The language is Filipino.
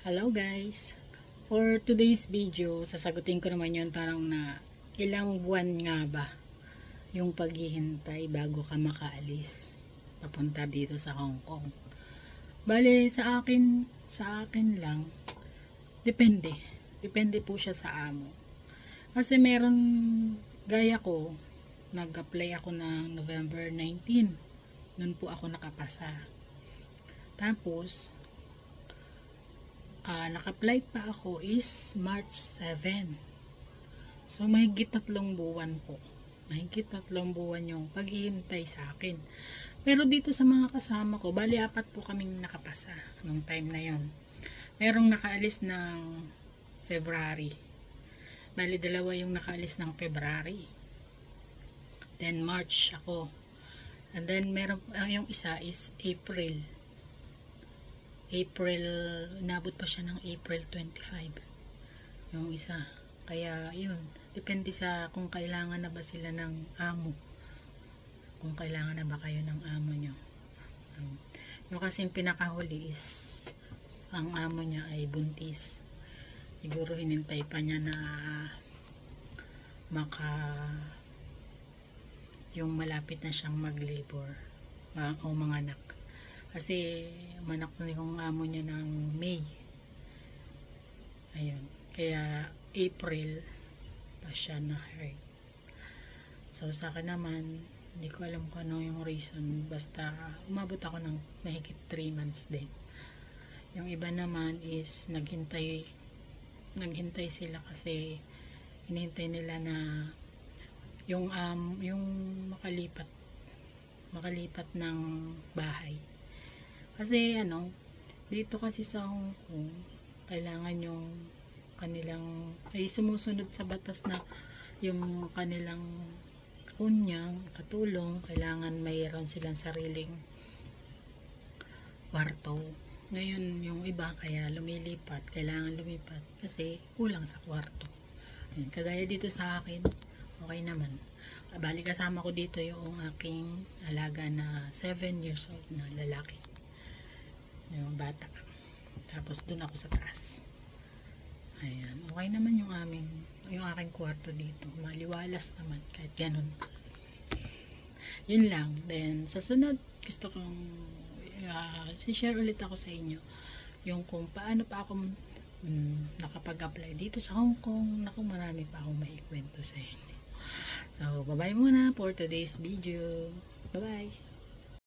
Hello guys! For today's video, sasagutin ko naman yung tarang na ilang buwan nga ba yung paghihintay bago ka makaalis papunta dito sa Hong Kong. Bale, sa akin, sa akin lang, depende. Depende po siya sa amo. Kasi meron, gaya ko, nag-apply ako ng November 19. Noon po ako nakapasa. Tapos, ah naka-flight pa ako is March 7. So, mahigit tatlong buwan po. Mahigit tatlong buwan yung paghihintay sa akin. Pero dito sa mga kasama ko, bali apat po kaming nakapasa nung time na yon. Merong nakaalis ng February. Bali dalawa yung nakaalis ng February. Then March ako. And then meron ah, yung isa is April. April, inabot pa siya ng April 25. Yung isa. Kaya, yun. Depende sa kung kailangan na ba sila ng amo. Kung kailangan na ba kayo ng amo nyo. Um, Yung kasing pinakahuli is ang amo niya ay buntis. Siguro hinintay pa niya na maka yung malapit na siyang mag-labor ah, o mga anak. Kasi manak na yung amo niya ng May. Ayun. Kaya April pa siya na hurt. So sa akin naman, hindi ko alam kung ano yung reason. Basta umabot ako ng mahigit 3 months din. Yung iba naman is naghintay naghintay sila kasi hinihintay nila na yung um, yung makalipat makalipat ng bahay kasi ano, dito kasi sa Hong Kong, kailangan yung kanilang, ay sumusunod sa batas na yung kanilang kunyang, katulong, kailangan mayroon silang sariling kwarto. Ngayon, yung iba kaya lumilipat, kailangan lumipat kasi kulang sa kwarto. Yun, kagaya dito sa akin, okay naman. Bali kasama ko dito yung aking alaga na 7 years old na lalaki yung bata. Tapos dun ako sa taas. Ayan. Okay naman yung aming yung aking kwarto dito. Maliwalas naman kahit ganun. Yun lang. Then sa sunod gusto kong uh, share ulit ako sa inyo yung kung paano pa ako mm, nakapag-apply dito sa Hong Kong. Naku marami pa akong maikwento sa inyo. So bye bye muna for today's video. Bye bye